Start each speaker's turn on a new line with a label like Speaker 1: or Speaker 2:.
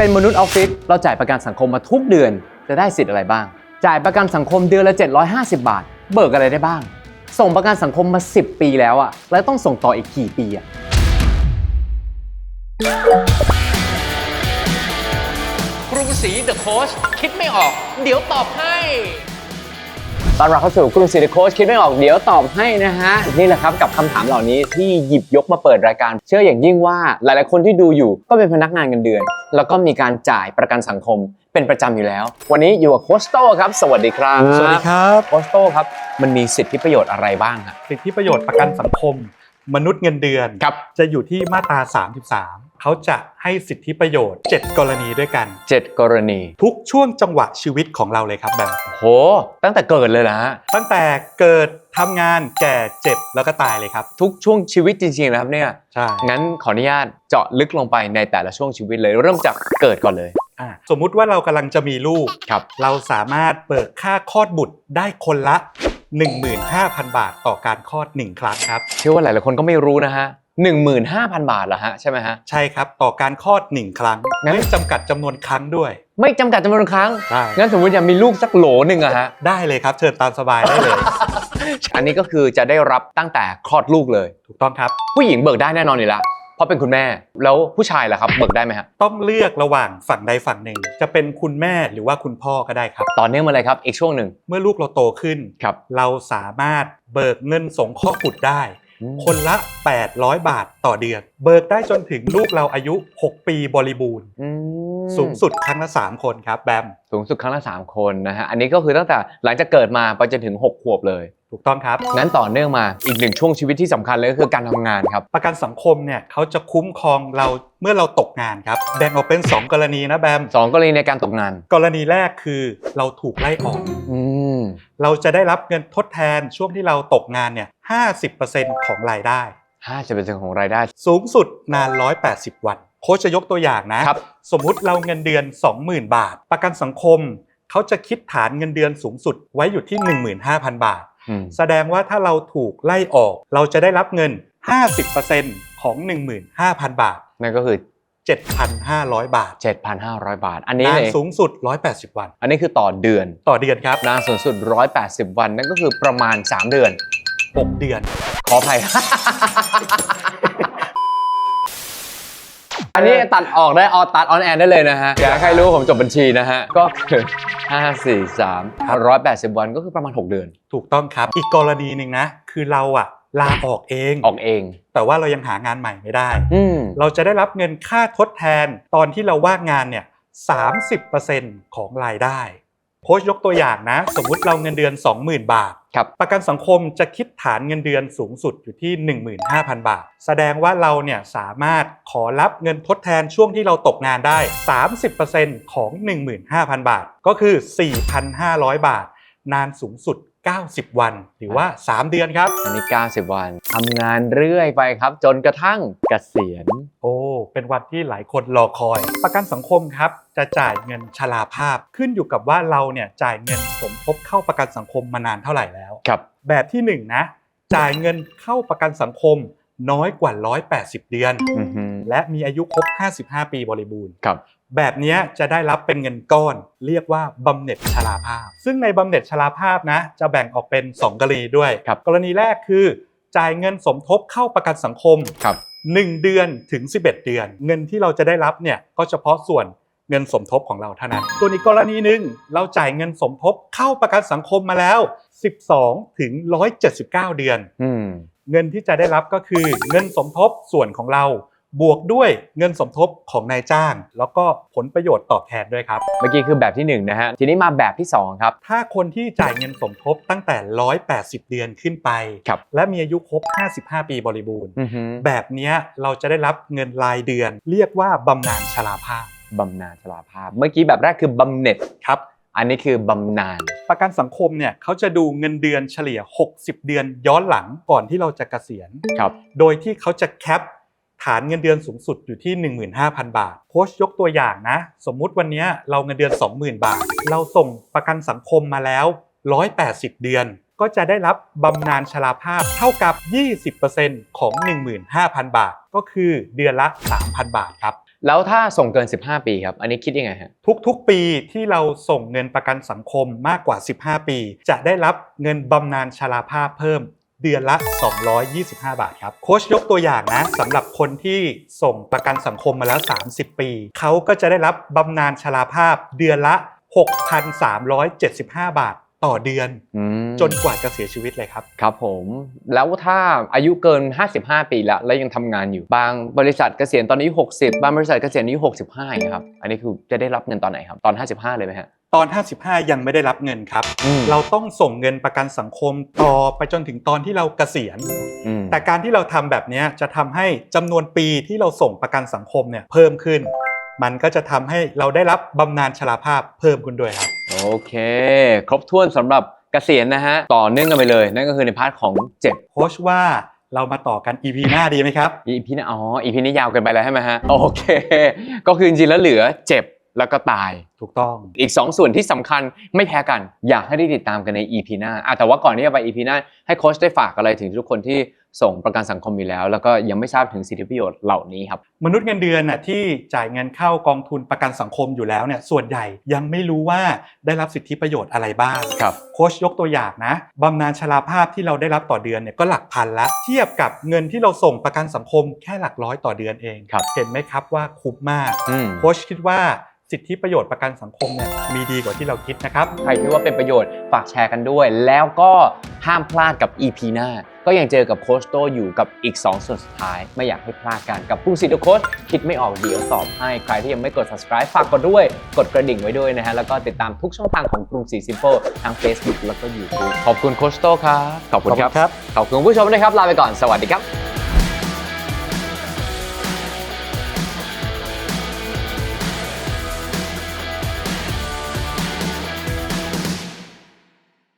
Speaker 1: เป็นมนุษย์ออฟฟิศเราจ่ายประกันสังคมมาทุกเดือนจะได้สิทธิ์อะไรบ้าง จ่ายประกันสังคมเดือนละ 750 บาท เบิกอะไรได้บ้าง ส่งประกันสังคมมา 10 ปีแล้วอะแล้วต้องส่งต่ออีกกี่ปีอะ
Speaker 2: กรุงศรีเดอะโค้ชคิดไม่ออก เดี๋ยวตอบให้
Speaker 1: ตอนเราเข้าสู่กรุงศรีโค้ชคิดไม่ออกเดี๋ยวตอบให้นะฮะ นี่แหละครับกับคำถามเหล่านี้ที่หยิบยกมาเปิดรายการ เชื่ออย่างยิ่งว่าหลาย ๆ คนที่ดูอยู่ก็เป็นพนักงานเงินเดือน แล้วก็มีการจ่ายประกันสังคมเป็นประจำอยู่แล้ว วันนี้อยู่กับโคชโต้ครับ สวัสดีครับ
Speaker 3: สวัสดีครับ
Speaker 1: โคชโต้ครับมันมีสิทธิประโยชน์อะไรบ้างครับ
Speaker 3: สิทธิประโยชน์ประกันสังคม มนุษย์เงินเดือน
Speaker 1: ครับ
Speaker 3: จะอยู่ที่มาตรา 33 เขาจะให้สิทธิประโยชน์ 7 กรณีด้วยกัน
Speaker 1: เจ็ดกรณี
Speaker 3: ทุกช่วงจังหวะชีวิตของเราเลยครับแบม
Speaker 1: โห ตั้งแต่เกิดเลยนะฮะ
Speaker 3: ตั้งแต่เกิดทำงานแก่เจ็บแล้วก็ตายเลยครับ
Speaker 1: ทุกช่วงชีวิตจริงๆนะครับเนี่ย
Speaker 3: ใช่
Speaker 1: งั้นขออนุญาตเจาะลึกลงไปในแต่ละช่วงชีวิตเลยเริ่มจากเกิดก่อนเลย
Speaker 3: อะสมมุติว่าเรากำลังจะมีลูก
Speaker 1: ครับ
Speaker 3: เราสามารถเบิกค่าคลอดบุตรได้คนละ 15,000 บาทต่อการคลอด 1 ครั้งครับ
Speaker 1: เชื่อว่าหลายๆคนก็ไม่รู้นะฮะ 15,000 บาทเหรอฮะใช่ไหมฮะ
Speaker 3: ใช่ครับ ต่อการคลอด 1 ครั้ง
Speaker 1: งั้น
Speaker 3: ไม่จำกัดจำนวนครั้งด้วย
Speaker 1: ไม่จำกัดจำนวนครั้ง
Speaker 3: ได้
Speaker 1: งั้นสมมติอยากมีลูกสักโหลหนึ่งอะฮะ
Speaker 3: ได้เลยครับ เชิญตามสบายได้เลย
Speaker 1: อันนี้ก็คือจะได้รับตั้งแต่คลอดลูกเลย
Speaker 3: ถูกต้องครับ
Speaker 1: ผู้หญิงเบิกได้แน่นอนอยู่แล้วเพราะเป็นคุณแม่ แล้วผู้ชายล่ะครับเบิกได้ไหมฮะ
Speaker 3: ต้องเลือกระหว่างฝั่งใดฝั่งหนึ่ง จะเป็นคุณแม่หรือว่าคุณพ่อก็ได้ครับ
Speaker 1: ต่อเนื่องมาเลยครับ อีกช่วงหนึ่ง
Speaker 3: เมื่อลูกเราโตขึ้น
Speaker 1: ครับ
Speaker 3: เราสามารถเบิกเงินสงเคราะห์บุตรได้
Speaker 1: อืม
Speaker 3: คนละ 800 บาทต่อเดือน เบิกได้จนถึงลูกเราอายุ 6 ปีบริบูรณ์
Speaker 1: อืม
Speaker 3: สูงสุดครั้งละ 3 คนครับแบม
Speaker 1: สูงสุดครั้งละสามคนนะฮะ อันนี้ก็คือตั้งแต่หลังจากเกิดมาไปจนถึง 6 ขวบเลย
Speaker 3: ถูกต้องครับ
Speaker 1: งั้นต่อเนื่องมาอีกหนึ่งช่วงชีวิตที่สำคัญเลยก็คือการทำงานครับ
Speaker 3: ประกันสังคมเนี่ยเขาจะคุ้มครองเราเมื่อเราตกงานครับ แบ่งออกเป็น 2 กรณีนะแบม
Speaker 1: สองกรณีในการตกงาน
Speaker 3: กรณีแรกคือเราถูกไล่ออก
Speaker 1: อืม
Speaker 3: เราจะได้รับเงินทดแทนช่วงที่เราตกงานเนี่ย50%ของรายได้
Speaker 1: ห้าสิบเปอร์เซ็นต์ของรายได้
Speaker 3: สูงสุดนาน 180 วัน โค้ชจะยกตัวอย่างนะ
Speaker 1: ครับ
Speaker 3: สมมุติเราเงินเดือน 20,000 บาท ประกันสังคม เขาจะคิดฐานเงินเดือนสูงสุดไว้อยู่ที่ 15,000 บาท
Speaker 1: อืม
Speaker 3: แสดงว่าถ้าเราถูกไล่ออก เราจะได้รับเงิน 50%ของ 15,000 บาท
Speaker 1: นั่นก็คือ
Speaker 3: 7,500 บาท
Speaker 1: 7,500 บาท อันนี้
Speaker 3: นาน
Speaker 1: เลย
Speaker 3: สูงสุด 180 วัน
Speaker 1: อันนี้คือต่อเดือน
Speaker 3: ต่อเดือนครับ
Speaker 1: นานสูงสุด 180 วัน นั่นก็คือประมาณ 3 เดือน
Speaker 3: 6 เดือน
Speaker 1: ขออภัย อันนี้ตัดออกได้ออตัดออนแอนได้เลยนะฮะอยากให้ใครรู้ผมจบบัญชีนะฮะ ก็คือ 5 4 3 180 วันก็คือประมาณ 6 เดือน
Speaker 3: ถูกต้องครับ อีกกรณีหนึ่งนะ คือเราอะ ลาออกเอง
Speaker 1: ออกเอง
Speaker 3: แต่ว่าเรายังหางานใหม่ไม่ได้
Speaker 1: อืม
Speaker 3: เราจะได้รับเงินค่าทดแทนตอนที่เราว่างงานเนี่ย30%ของรายได้ โค้ชยกตัวอย่างนะ สมมุติเราเงินเดือน 20,000 บาท
Speaker 1: ครับ
Speaker 3: ประกันสังคมจะคิดฐานเงินเดือนสูงสุดอยู่ที่ 15,000 บาท แสดงว่าเราเนี่ยสามารถขอรับเงินทดแทนช่วงที่เราตกงานได้ 30%ของ 15,000 บาท ก็คือ 4,500 บาท นานสูงสุด 90 วัน หรือว่า 3 เดือนครับ
Speaker 1: อันนี้ 90 วันทำงานเรื่อยไปครับ จนกระทั่งเกษียณ
Speaker 3: โอ้ เป็นวันที่หลายคนรอคอย ประกันสังคมครับ จะจ่ายเงินชราภาพ ขึ้นอยู่กับว่าเราเนี่ยจ่ายเงินสมทบเข้าประกันสังคมมานานเท่าไหร่แล้ว
Speaker 1: ครับ
Speaker 3: แบบที่1นงนะ จ่ายเงินเข้าประกันสังคมน้อยกว่า 180 เดือน
Speaker 1: อือฮึ
Speaker 3: และมีอายุครบ 55 ปีบริบูรณ์
Speaker 1: ครับ
Speaker 3: แบบเนี้ยจะได้รับเป็นเงินก้อน เรียกว่าบำเหน็จชราภาพ ซึ่งในบำเหน็จชราภาพนะ จะแบ่งออกเป็น 2 กรณีด้วย
Speaker 1: ครับ
Speaker 3: กรณีแรกคือ จ่ายเงินสมทบเข้าประกันสังคม
Speaker 1: ครับ
Speaker 3: 1 เดือนถึง 11 เดือน เงินที่เราจะได้รับเนี่ยก็เฉพาะส่วนเงินสมทบของเราเท่านั้นส่วนอีกกรณีหนึ่งเราจ่ายเงินสมทบเข้าประกันสังคมมาแล้ว 12 ถึง 179 เดือน
Speaker 1: อืม
Speaker 3: เงินที่จะได้รับก็คือเงินสมทบส่วนของเรา บวกด้วยเงินสมทบของนายจ้าง แล้วก็ผลประโยชน์ตอบแทนด้วยครับ
Speaker 1: เมื่อกี้คือแบบที่1นะฮะ ทีนี้มาแบบที่ 2 ครับ
Speaker 3: ถ้าคนที่จ่ายเงินสมทบตั้งแต่ 180 เดือนขึ้นไป
Speaker 1: ครับ
Speaker 3: และมีอายุครบ 55 ปีบริบูรณ์
Speaker 1: อือฮึ
Speaker 3: แบบเนี้ยเราจะได้รับเงินรายเดือน เรียกว่าบำนาญชราภาพ
Speaker 1: บำนาญชราภาพ เมื่อกี้แบบแรกคือบำเหน็จ
Speaker 3: ครับ
Speaker 1: อันนี้คือบำนาญ
Speaker 3: ประกันสังคมเนี่ยเขาจะดูเงินเดือนเฉลี่ย 60 เดือนย้อนหลังก่อนที่เราจะเกษียณ
Speaker 1: ครับ
Speaker 3: โดยที่เขาจะแคป ฐานเงินเดือนสูงสุดอยู่ที่ 15,000 บาท โค้ชยกตัวอย่างนะ สมมุติวันเนี้ยเราเงินเดือน 20,000 บาท เราส่งประกันสังคมมาแล้ว 180 เดือน ก็จะได้รับบำนาญชราภาพเท่ากับ 20%ของ 15,000 บาท ก็คือเดือนละ 3,000 บาทครับ
Speaker 1: แล้วถ้าส่งเกิน 15 ปีครับ อันนี้คิดยังไงฮะ
Speaker 3: ทุกๆ ปีที่เราส่งเงินประกันสังคมมากกว่า 15 ปี จะได้รับเงินบำนาญชราภาพเพิ่ม เดือนละ 225 บาทครับ โค้ชยกตัวอย่างนะสำหรับคนที่ส่งประกันสังคมมาแล้ว 30 ปี เขาก็จะได้รับบำนาญชราภาพเดือนละ 6,375 บาทต่อเดือน
Speaker 1: อืม
Speaker 3: จนกว่าจะเสียชีวิตเลยครับ
Speaker 1: ครับผม แล้วถ้าอายุเกิน 55 ปีแล้ว แล้วยังทำงานอยู่ บางบริษัทเกษียณตอนนี้ 60 บางบริษัทเกษียณอายุ65นะครับ อันนี้คือจะได้รับเงินตอนไหนครับ ตอน 55 เลยไหมฮะ
Speaker 3: ตอน 55 ยังไม่ได้รับเงินครับ
Speaker 1: อืม
Speaker 3: เราต้องส่งเงินประกันสังคมต่อไปจนถึงตอนที่เราเกษียณ
Speaker 1: อืม
Speaker 3: แต่การที่เราทำแบบเนี้ยจะทำให้จำนวนปีที่เราส่งประกันสังคมเนี่ยเพิ่มขึ้น มันก็จะทำให้เราได้รับบำนาญชราภาพเพิ่มขึ้นด้วยครับ
Speaker 1: โอเค ครบถ้วนสำหรับเกษียณนะฮะ ต่อเนื่องกันไปเลย นั่นก็คือในพาร์ทของเจ็บ
Speaker 3: โค้ชว่าเรามาต่อกัน EP หน้าดีไหมครับ
Speaker 1: อีพีนี้อ๋ออีพีนี้ยาวเกินไปแล้วใช่ไหมฮะ โอเค ก็คือจริงๆแล้วเหลือเจ็บ แล้วก็ตาย
Speaker 3: ถูกต้อง
Speaker 1: อีก 2 ส่วนที่สำคัญไม่แพ้กัน อยากให้ได้ติดตามกันใน EP หน้าอะแต่ว่าก่อนที่จะไป EP หน้า ให้โค้ชได้ฝากอะไรถึงทุกคนที่ส่งประกันสังคมอยู่แล้ว แล้วก็ยังไม่ทราบถึงสิทธิประโยชน์เหล่านี้ครับ
Speaker 3: มนุษย์เงินเดือนน่ะที่จ่ายเงินเข้ากองทุนประกันสังคมอยู่แล้วเนี่ยส่วนใหญ่ยังไม่รู้ว่าได้รับสิทธิประโยชน์อะไรบ้าง
Speaker 1: ครับ
Speaker 3: โค้ชยกตัวอย่างนะบำนาญชราภาพที่เราได้รับต่อเดือนเนี่ยก็หลักพันละเทียบกับเงินที่เราส่งประกันสังคมแค่หลักร้อยต่อเดือนเอง
Speaker 1: ครับ
Speaker 3: เห็นไหมครับว่าคุ้มมาก
Speaker 1: อืม
Speaker 3: โค้ชคิดว่า สิทธิประโยชน์ประกันสังคมเนี่ยมีดีกว่าที่เราคิดนะครับ
Speaker 1: ใครคิดว่าเป็นประโยชน์ฝากแชร์กันด้วย แล้วก็ห้ามพลาดกับ EP หน้า ก็ยังเจอกับโค้ชโตอยู่กับอีก 2 ส่วนสุดท้าย ไม่อยากให้พลาดกันกับผู้สิทธิ์โค้ชคิดไม่ออกเดี๋ยวตอบให้ใครที่ยังไม่กด subscribe ฝากกดด้วย กดกระดิ่งไว้ด้วยนะฮะ แล้วก็ติดตามทุกช่องทางของกรุงศรีซิม p l e ทั้ง Facebook แล้วก็ YouTube ขอบคุณโค้ชโตครับขอบคุณครับ
Speaker 3: ครับ
Speaker 1: ขอบคุณผู้ชมนะครับลาไปก่อนสวัสดีครับ